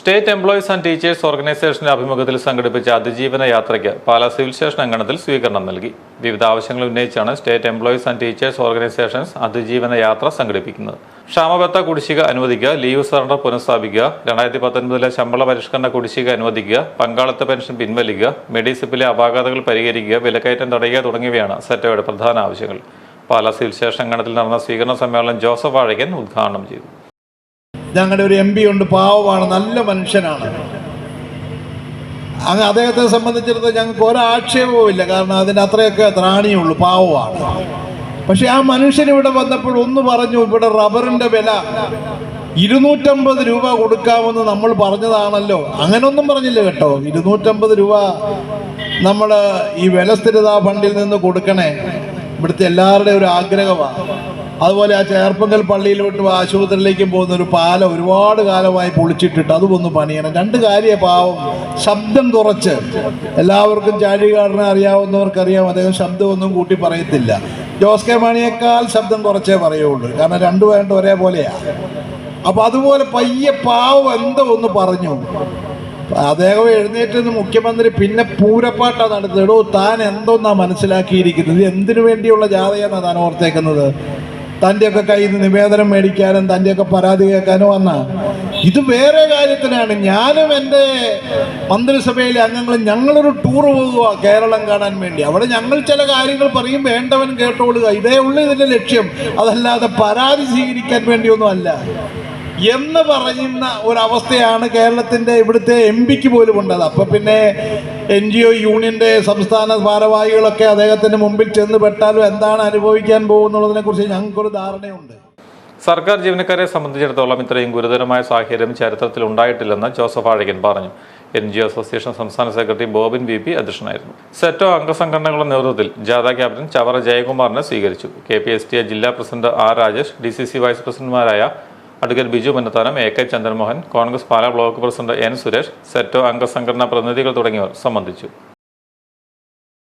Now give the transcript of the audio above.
State employees and teachers ഓർഗനൈസേഷന്റെ ആഭിമുഖ്യത്തിൽ സംഘടിപ്പിച്ച അതിജീവന യാത്രയ്ക്ക് പാലാ സിവിൽ സ്റ്റേഷൻ അങ്കണത്തിൽ സ്വീകരണം നൽകി. വിവിധ ആവശ്യങ്ങൾ ഉന്നയിച്ചാണ് state employees and teachers organisations അതിജീവന യാത്ര സംഘടിപ്പിക്കുന്നത്. ക്ഷാമബത്ത കുടിശ്ശിക അനുവദിക്കുക ലീവ് സറണ്ടർ പുനഃസ്ഥാപിക്കുക രണ്ടായിരത്തി പത്തൊൻപതിലെ ശമ്പള പരിഷ്കരണ കുടിശ്ശിക അനുവദിക്കുക പങ്കാളിത്ത പെൻഷൻ പിൻവലിക്കുക മെഡിസിപ്പിലെ അപാകതകൾ പരിഹരിക്കുക വിലക്കയറ്റം തടയുക തുടങ്ങിയവയാണ് സെറ്റോയുടെ പ്രധാന ആവശ്യങ്ങൾ. പാലാ സിവിൽ സ്റ്റേഷൻ അങ്കണത്തിൽ നടന്ന സ്വീകരണ സമ്മേളനം ജോസഫ് വാഴകൻ ഉദ്ഘാടനം ചെയ്തു. ഞങ്ങളുടെ ഒരു എം പി ഉണ്ട് പാവമാണ് നല്ല മനുഷ്യനാണ്. അങ്ങ് അദ്ദേഹത്തെ സംബന്ധിച്ചിടത്തോളം ഞങ്ങൾക്ക് ഒരാക്ഷേപവും ഇല്ല കാരണം അതിന് അത്രയൊക്കെ ത്രാണിയുള്ളൂ പാവമാണ്. പക്ഷെ ആ മനുഷ്യൻ ഇവിടെ വന്നപ്പോൾ ഒന്ന് പറഞ്ഞു ഇവിടെ റബ്ബറിന്റെ വില ഇരുന്നൂറ്റമ്പത് രൂപ കൊടുക്കാമെന്ന് നമ്മൾ പറഞ്ഞതാണല്ലോ. അങ്ങനൊന്നും പറഞ്ഞില്ല കേട്ടോ. ഇരുന്നൂറ്റമ്പത് രൂപ നമ്മൾ ഈ വിലസ്ഥിരതാ ഫണ്ടിൽ നിന്ന് കൊടുക്കണേ. ഇവിടുത്തെ എല്ലാവരുടെയും ഒരു ആഗ്രഹമാണ്. അതുപോലെ ആ ചേർപ്പങ്കൽ പള്ളിയിലോട്ടും ആശുപത്രിയിലേക്കും പോകുന്ന ഒരു പാലം ഒരുപാട് കാലമായി പൊളിച്ചിട്ടിട്ട് അതും ഒന്ന് പണിയണം. രണ്ട് കാര്യ പാവം. ശബ്ദം കുറച്ച്. എല്ലാവർക്കും ചാഴികാടനെ അറിയാവുന്നവർക്കറിയാം. അദ്ദേഹം ശബ്ദമൊന്നും കൂട്ടി പറയത്തില്ല. ജോസ് കെ മാണിയേക്കാൾ ശബ്ദം കുറച്ചേ പറയുള്ളൂ. കാരണം രണ്ടു വേണ്ട ഒരേപോലെയാ. അപ്പൊ അതുപോലെ പയ്യെ പാവം എന്തോ ഒന്ന് പറഞ്ഞു. അദ്ദേഹം എഴുന്നേറ്റ് മുഖ്യമന്ത്രി പിന്നെ പൂരപ്പാട്ടാ നടത്തുന്നത് എടോ താൻ എന്തോന്നാ മനസ്സിലാക്കിയിരിക്കുന്നത്? എന്തിനു വേണ്ടിയുള്ള ജാഥയാണ് താൻ ഓർത്തേക്കുന്നത്? തന്റെയൊക്കെ കയ്യിൽ നിന്ന് നിവേദനം മേടിക്കാനും തന്റെയൊക്കെ പരാതി കേൾക്കാനും വന്ന. ഇത് വേറെ കാര്യത്തിനാണ്. ഞാനും എന്റെ മന്ത്രിസഭയിലെ അംഗങ്ങളും ഞങ്ങളൊരു ടൂർ പോകുക കേരളം കാണാൻ വേണ്ടി. അവിടെ ഞങ്ങൾ ചില കാര്യങ്ങൾ പറയും വേണ്ടവൻ കേട്ടോളുക. ഇതേ ഉള്ളൂ ഇതിന്റെ ലക്ഷ്യം. അതല്ലാതെ പരാതി സ്വീകരിക്കാൻ വേണ്ടിയൊന്നും അല്ല എന്ന് പറയുന്ന ഒരവസ്ഥയാണ് കേരളത്തിന്റെ ഇവിടുത്തെ എം പിക്ക് പോലും ഉണ്ടത്. അപ്പം പിന്നെ എൻ ജി ഒ യൂണിയന്റെ സംസ്ഥാന ഭാരവാഹികളൊക്കെ അദ്ദേഹത്തിന് മുമ്പിൽ ചെന്ന് പെട്ടാലും എന്താണ് അനുഭവിക്കാൻ പോകുന്നുള്ളതിനെ കുറിച്ച് ഞങ്ങൾക്കൊരു ധാരണയുണ്ട്. സർക്കാർ ജീവനക്കാരെ സംബന്ധിച്ചിടത്തോളം ഇത്രയും ഗുരുതരമായ സാഹചര്യം ചരിത്രത്തിൽ ഉണ്ടായിട്ടില്ലെന്ന് ജോസഫ് ആഴകൻ പറഞ്ഞു. എൻ ജി ഒ അസോസിയേഷൻ സംസ്ഥാന സെക്രട്ടറി ബോബിൻ ബി പി അധ്യക്ഷനായിരുന്നു. സെറ്റോ അംഗസംഘടനകളുടെ നേതൃത്വത്തിൽ ജാഥ ക്യാപ്റ്റൻ ചവറ ജയകുമാറിനെ സ്വീകരിച്ചു. K P S T A ജില്ലാ president R Rajesh D C C vice പ്രസിഡന്റുമാരായ advocate Biju Munnathanam A K Chandramohan Congress Pala block president N Suresh SETO അംഗസംഘടനാ പ്രതിനിധികൾ തുടങ്ങിയവർ സംബന്ധിച്ചു.